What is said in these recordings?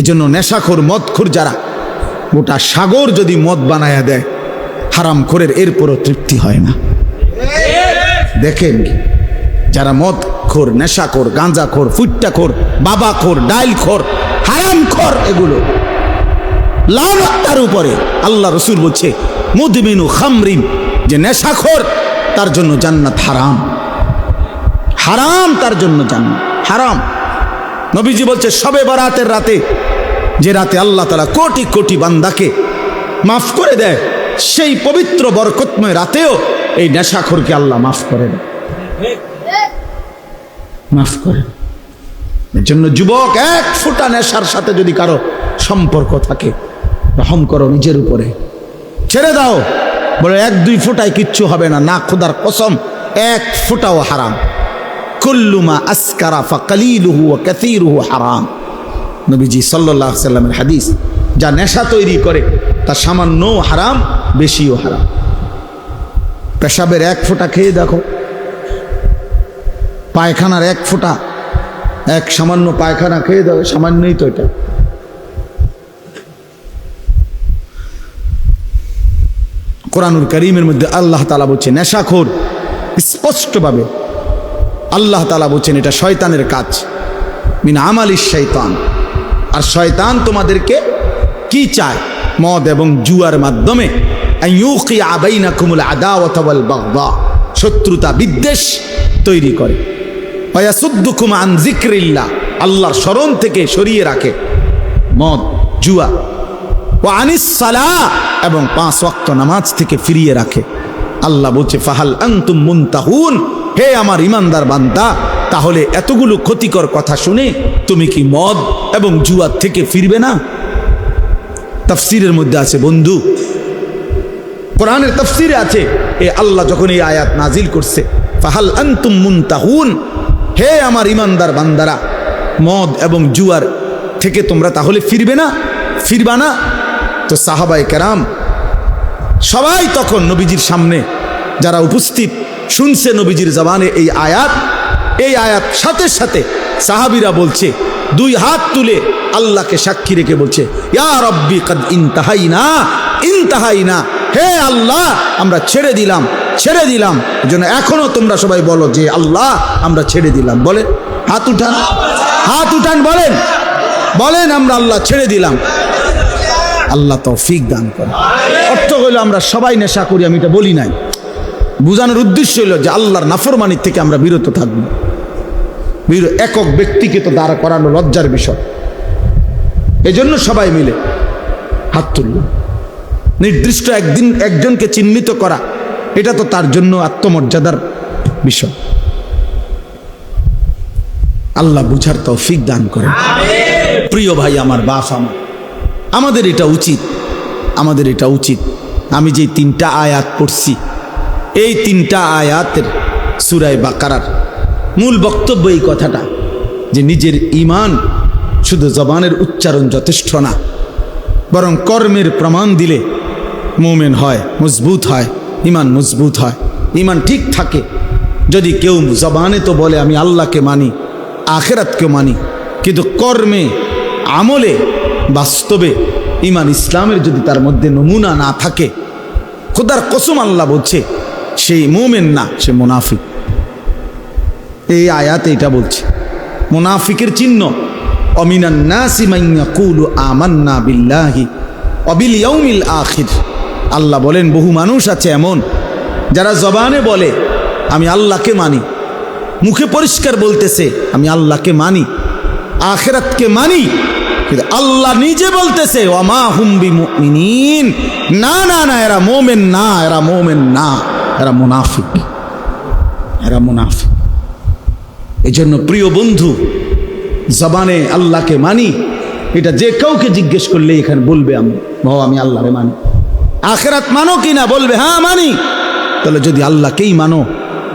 এই জন্য নেশাখোর, মদখোর যারা, গোটা সাগর যদি মদ বানায়া দেয়, হারাম খোরের এরপরও তৃপ্তি হয় না। দেখেন যারা মদ খোর নেশাখোর, গাঁজাখোর, ফুট্টাখোর, বাবাখোর, ডাইলখোর, হারামখোর, এগুলো লানত তার উপরে আল্লাহ রসুল বলছে, মুদমিনু খামরিন যে নেশাখোর, তার জন্য জান্নাত হারাম। হারাম তার জন্য জান্নাত, হারাম। নবীজি বলছে, সবে বরাতের রাতে, যে রাতে আল্লাহ তালা কোটি কোটি বান্দাকে মাফ করে দেয়, সেই পবিত্র বরকতময় রাতেও এই নেশাখোরকে আল্লাহ মাফ করে দেয় মাফ করেন। এর জন্য যুবক এক ফোঁটা নেশার সাথে যদি কারও সম্পর্ক থাকে, রহম করো নিজের উপরে। ছেড়ে দাও। বলে, এক দুই ফোঁটায় কিচ্ছু হবে না না খোদার কসম, এক ফোঁটাও হারাম। কুল্লুমা আসকারা ফাকালিলুহু ওয়া কাসীরুহু হারাম। নবীজি সাল্লাল্লাহু সাল্লামের হাদিস, যা নেশা তৈরি করে তা সামান্য হারাম, বেশিও হারাম। পেশাবের এক ফোঁটা খেয়ে দেখো, পায়খানার এক ফোঁটা, এক সামান্য পায়খানা খেয়ে দাও, সামান্যই তো এটা। কোরআনুল করিমের মধ্যে আল্লাহ তালা বলছে, নেশাখোর স্পষ্টভাবে আল্লাহ তালা বলছেন, এটা শয়তানের কাজ। মিন আমালিস শৈতান আর শয়তান তোমাদেরকে কি চায়? মদ এবং জুয়ার মাধ্যমে। শত্রুতা, বিদ্বেষ তৈরি করে। আন আল্লাহর স্মরণ থেকে সরিয়ে রাখে। মদ, জুয়া। ও আনিস সালাহ। এবং পাঁচ ওয়াক্ত নামাজ থেকে ফিরিয়ে রাখে। আল্লাহ বলছে, ফাহাল আনতুম মুনতাহুন। হে আমার ইমানদার বান্দা, তাহলে এতগুলো ক্ষতিকর কথা শুনে তুমি কি মদ এবং জুয়ার থেকে ফিরবে না? তাফসিরের মধ্যে আছে, বন্ধু। কোরআনের তফসিরে আছে, এ আল্লাহ যখন এই আয়াত নাজিল করছে, ফাহাল আনতুম মুনতাহুন, হে আমার ইমানদার বান্দারা, মদ এবং জুয়ার থেকে তোমরা তাহলে ফিরবে না? ফিরবা না? তো সাহাবাই কেরাম, সবাই তখন নবীজির সামনে যারা উপস্থিত শুনছে নবীজির জবানে এই আয়াত। এই আয়াত সাথে সাথে সাহাবিরা বলছে, দুই হাত তুলে আল্লাহকে সাক্ষী রেখে বলছে কদ না না হে আল্লাহ, আমরা ছেড়ে দিলাম ছেড়ে দিলাম। জন্য এখনও তোমরা সবাই বলো যে, আল্লাহ, আমরা ছেড়ে দিলাম। বলেন, হাত উঠান হাত উঠান, বলেন বলেন, আমরা আল্লাহ ছেড়ে দিলাম। আল্লাহ তৌফিক দান করে অর্থ হইল আমরা সবাই নেশা করি, আমি এটা বলি নাই। বোঝানোর উদ্দেশ্য হইল যে আল্লাহর নাফরমানির থেকে আমরা বিরত থাকব। একক ব্যক্তিকে তো দাঁড়া করানো লজ্জার বিষয়। এজন্য সবাই মিলে হাত তুলল। নির্দিষ্ট একদিন একজনকে চিহ্নিত করা, এটা তো তার জন্য আত্মমর্যাদার বিষয়। আল্লাহ বুঝার তৌফিক দান করেন। প্রিয় ভাই, আমার বাপ, আমার। আমাদের এটা উচিত। আমাদের এটা উচিত। আমি যে তিনটা আয়াত পড়ছি এই তিনটা আয়াতের সুরায় বাকারার মূল বক্তব্য এই কথাটা যে নিজের ইমান শুধু জবানের উচ্চারণ যথেষ্ট না, বরং কর্মের প্রমাণ দিলে মোমেন হয়, মজবুত হয় ইমান মজবুত হয়। ইমান ঠিক থাকে। যদি কেউ জবানে তো বলে, আমি আল্লাহকে মানি আখেরাতকে মানি। কিন্তু কর্মে, আমলে, বাস্তবে ইমান ইসলামের যদি তার মধ্যে নমুনা না থাকে, খোদার কসম আল্লাহ বলছে সেই মোমেন না, সে মুনাফিক। এই আয়াতে এটা বলছে, মুনাফিকের চিহ্ন আমান্না অবিল আল্লাহ বলেন, বহু মানুষ আছে এমন, যারা জবানে বলে, আমি আল্লাহকে মানি। মুখে পরিষ্কার বলতেছে, আমি আল্লাহকে মানি। আখেরাতকে মানি, কিন্তু আল্লাহ নিজে বলতেছে ওমা হুম্বি মুমিনিন না না না, এরা মোমেন না, এরা মোমেন না। এরা মুনাফিক। এরা মুনাফিক। জন্য প্রিয় বন্ধু, জবানে আল্লাহকে মানি, এটা যে কাউকে জিজ্ঞেস করলে এখানে বলবে আমি ভাও আমি আল্লাহরে মানি। আখেরাত মানো কি না বলবে? হ্যাঁ মানি। তাহলে যদি আল্লাহকেই মানো,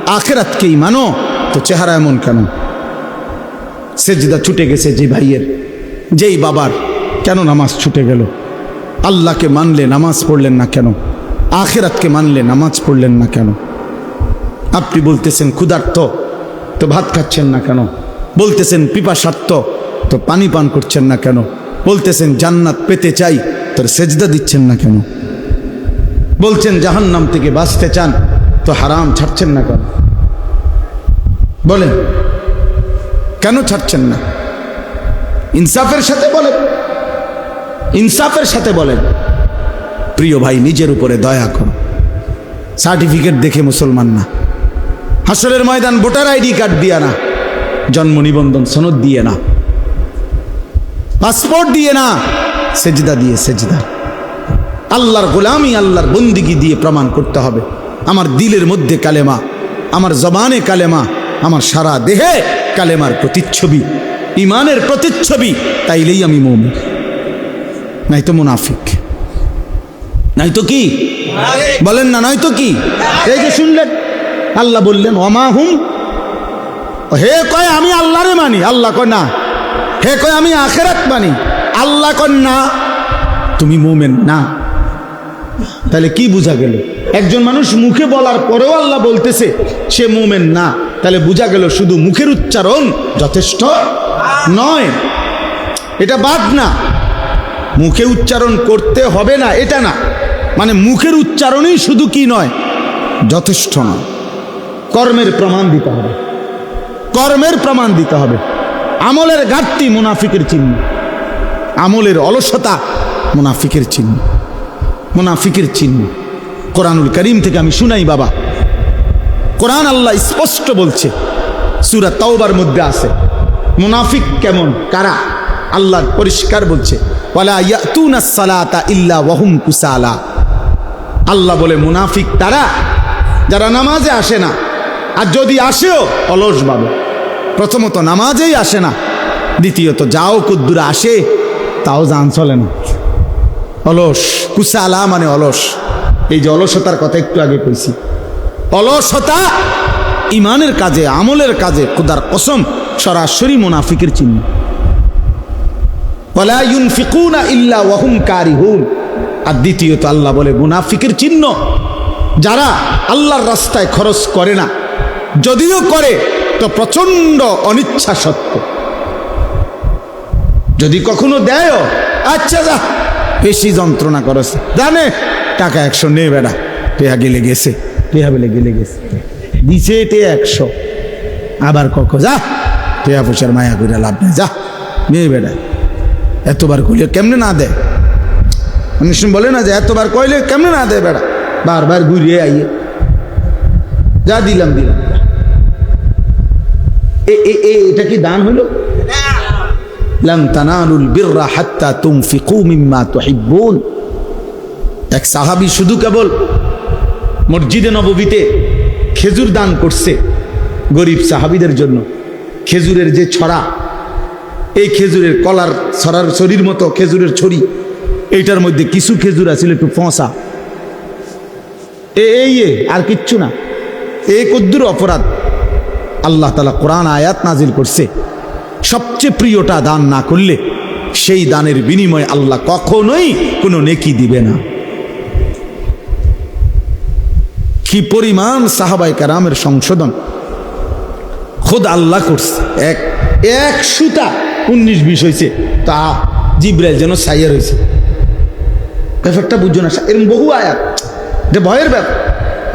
আখেরাতকেই মানো, তো চেহারা এমন কেন? সে সেজদা ছুটে গেছে যে ভাইয়ের, যেই বাবার। কেন নামাজ ছুটে গেল? আল্লাহকে মানলে নামাজ পড়লেন না কেন? আখেরাতকে মানলে নামাজ পড়লেন না কেন? আপনি বলতেছেন ক্ষুধার্ত, তো ভাত খাচ্ছেন না কেন? বলতেছেন পিপাসার্থ, তো পানি পান করছেন না কেন? বলতেছেন জান্নাত পেতে চাই তোর সেজদা দিচ্ছেন না কেন? বলছেন জাহান্নাম থেকে বাঁচতে চান, তো হারাম ছাড়ছেন না কেন? বলেন, কেন ছাড়ছেন না? ইনসাফের সাথে বলেন, ইনসাফের সাথে বলেন। প্রিয় ভাই, নিজের উপরে দয়া করো। সার্টিফিকেট দেখে মুসলমান না। হাসরের ময়দান ভোটার আইডি কার্ড দিয়ে না। জন্ম নিবন্ধন সনদ দিয়ে না। পাসপোর্ট দিয়ে না। সেজদা দিয়ে সেজদা। আল্লাহর গোলামি, আল্লাহর বন্দিগি দিয়ে প্রমাণ করতে হবে। আমার দিলের মধ্যে কালেমা, আমার জবানে কালেমা, আমার সারা দেহে কালেমার প্রতিচ্ছবি ইমানের প্রতিচ্ছবি, তাইলেই আমি মৌমি নাই তো মুনাফিক। নাই তো কি? বলেন না নয় তো কি? এই যে শুনলেন, আল্লাহ বললেন অমা হুম? হে কয়, আমি আল্লাহরে মানি। আল্লাহ কয়, না। হে কয়, আমি আখেরাত মানি। আল্লাহ কয়, না। তুমি মোমেন? না। তাহলে কি বোঝা গেল? একজন মানুষ মুখে বলার পরেও আল্লাহ বলতেছে, সে মোমেন না। তাহলে বোঝা গেল শুধু মুখের উচ্চারণ যথেষ্ট নয়। এটা বাদ না। মুখে উচ্চারণ করতে হবে না, এটা না। মানে মুখের উচ্চারণই শুধু কি নয়, যথেষ্ট নয়। কর্মের প্রমাণ দিতে হবে। কর্মের প্রমাণ দিতে হবে। আমলের ঘাটতি মুনাফিকের চিহ্ন। আমলের অলসতা মুনাফিকের চিহ্ন। মুনাফিকের চিহ্ন। কোরআনুল করিম থেকে আমি শুনাই, বাবা। কোরআন আল্লাহ স্পষ্ট বলছে, সুরা তাওবার মধ্যে আছে। মুনাফিক কেমন? কারা? আল্লাহ পরিষ্কার বলছে আল্লাহ বলে, মুনাফিক তারা, যারা নামাজে আসে না, আর যদি আসেও অলস ভাবে। প্রথমত নামাজেই আসে না, দ্বিতীয়ত যাও কুদ্দুরা আসে, তাও জান চলে না। অলস, কুসালা মানে অলস। এই যে অলসতার কথা একটু আগে কইছি। অলসতা ইমানের কাজে, আমলের কাজে, খুদার কসম, সরাসরি মুনাফিকের চিহ্ন। ওয়ালা ইউনফিকুনা ইল্লা ওয়াহুম কারিহুন। আর দ্বিতীয়ত আল্লাহ বলে, মুনাফিকের চিহ্ন। যারা আল্লাহর রাস্তায় খরচ করে না, যদিও করে, তো প্রচণ্ড অনিচ্ছা সত্য যদি কখনো দেয় আচ্ছা যা, বেশি যন্ত্রণা করস। জানে, টাকা একশো নে। বেড়া টেহা গেলে গেছে, টেহা বেলে গেলে গেছে। দিছে টে একশো। আবার কক, যা, টেহা পয়সার মায়া করে লাভ নেই, যা মেয়ে বেড়া এতবার কইলে কেমনে না দেয়? অনেক সময় বলে না যে এতবার কইলে কেমনে না দেয় বেড়া? বারবার ঘুরিয়ে আইয়ে। যা দিলাম দিলাম। এটা কি দান এক সাহাবী শুধু কেবল মসজিদে খেজুর দান করছে গরিব সাহাবীদের জন্য। খেজুরের যে ছড়া এই খেজুরের কলার ছড়ার ছড়ির মতো খেজুরের ছড়ি, এইটার মধ্যে কিছু খেজুর আছিল একটু ফসা। এই আর কিচ্ছু না। এই কদ্দুর অপরাধ। আল্লাহ তালা কোরআন আয়াত নাজিল করছে। সবচেয়ে প্রিয়টা দান না করলে সেই দানের বিনিময়ে আল্লাহ কখনোই কোনো নেকি দিবে না। কি পরিমাণ সাহাবাই কারামের সংশোধন। খোদ আল্লাহ করছে। এক এক সুতা উনিশ, বিশ হয়েছে তা জিব্রাইল যেন সাইয়ার হয়েছে ব্যাপারটা বুঝছ না এরকম বহু আয়াত। যে ভয়ের ব্যাপার।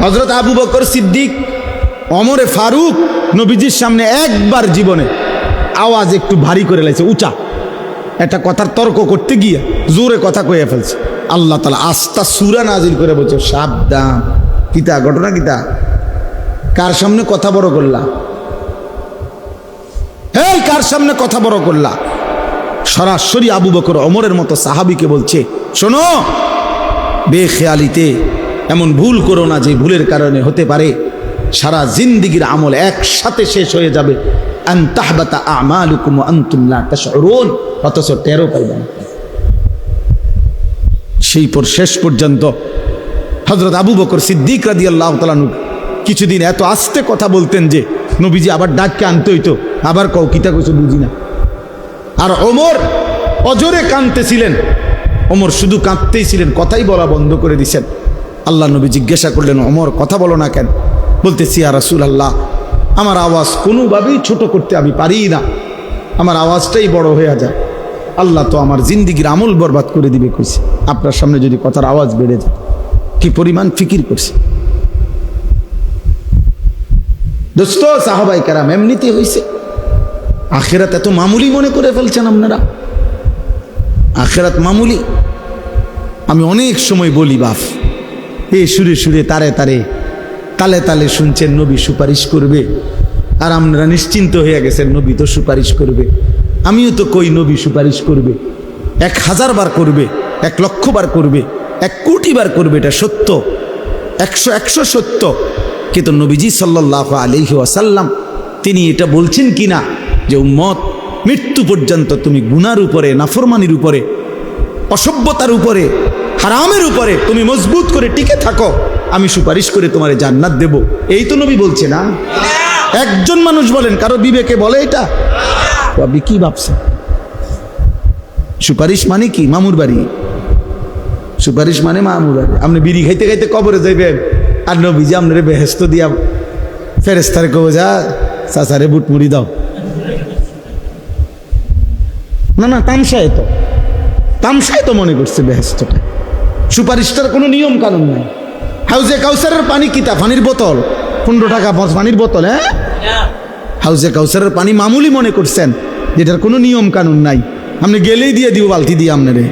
হজরত আবু বকর সিদ্দিক অমরে ফারুক, নবীজির সামনে একবার জীবনে আওয়াজ একটু ভারী করে লাগছে উঁচা। একটা কথার তর্ক করতে গিয়ে জোরে কথা কয়ে ফেলছে। আল্লাহ তালা আস্তা সুরা নাজিল করে বলছে, সাবধান। কিতা ঘটনা কিতা কার সামনে কথা বড় করলা? কার সামনে কথা বড় করলা। সরাসরি আবু বকর অমরের মতো সাহাবিকে বলছে, শোনো, বেখেয়ালিতে এমন ভুল করো না যে ভুলের কারণে হতে পারে। সারা জিন্দিগির আমল একসাথে শেষ হয়ে যাবে। অথচ টেরও পাইবে না। সেই পর শেষ পর্যন্ত হজরত আবু বকর সিদ্দিক রাদি আল্লাহ কিছুদিন এত আস্তে কথা বলতেন যে নবীজি আবার ডাককে আনতে হইতো। আবার কও, কিতা কিছু বুঝি না? আর ওমর অজরে কাঁদতেছিলেন। ওমর শুধু কাঁদতেই ছিলেন, কথাই বলা বন্ধ করে দিছেন। আল্লাহ নবী জিজ্ঞাসা করলেন, ওমর, কথা বলো না কেন? বলতেছি আর রাসুল আল্লাহ আমার আওয়াজ কোনোভাবেই ছোট করতে আমি পারি না। আমার আওয়াজটাই বড় হয়ে যায়। আল্লাহ তো আমার জিন্দিগির আমল বরবাদ করে দিবে কইছে। আপনার সামনে যদি কথার আওয়াজ বেড়ে যায়, কি পরিমাণ ফিকির করছে? দোস্ত, সাহাবাই কারাম এমনিতে হয়েছে আখেরাত এত মামুলি মনে করে ফেলছেন আপনারা? আখেরাত মামুলি। আমি অনেক সময় বলি, বাপ, এ সুরে সুরে, তারে তারে, তালে তালে শুনছেন নবী সুপারিশ করবে। আর আপনারা নিশ্চিন্ত হয়ে গেছেন নবী তো সুপারিশ করবে। আমিও তো কই নবী সুপারিশ করবে। এক হাজার বার করবে, এক লক্ষ বার করবে, এক কোটি বার করবে, এটা সত্য। একশো একশো সত্য। কিন্তু নবীজি সাল্লাহ আলহি ওয়াসাল্লাম, তিনি এটা বলছেন কিনা যে, উম্মত, মৃত্যু পর্যন্ত তুমি গুনার উপরে, নাফরমানির উপরে, অসভ্যতার উপরে, হারামের উপরে তুমি মজবুত করে টিকে থাকো, আমি সুপারিশ করে তোমার জান্নাত দেব। এই তো নবী বলছে না? একজন মানুষ বলেন, কারও বিবেকে বলে এটা? আপনি কি ভাবছেন? সুপারিশ মানে কি? মামুর বাড়ি? সুপারিশ মানে মামুর বাড়ি। আপনি বিড়ি খাইতে খাইতে কবরে যাইবেন। আর নবীজি আপনারে বেহেস্ত দিয়া ফেরেস্তারে কবে যা চাচারে বুট মুড়ি দাও। না না তামসায় তো। তামসায় তো মনে করছে বেহেস্তটা সুপারিশটার কোনো নিয়ম কানুন নাই। হাউজে কাউসারের পানি কিতা? পানির বোতল। পনেরো টাকা পাঁচ পানির বোতল হ্যাঁ? হাউজে কাউসারের পানি মামুলি মনে করছেন যেটার কোনো নিয়ম কানুন নাই। আপনি গেলেই দিয়ে দিব বালতি দিয়ে আপনারে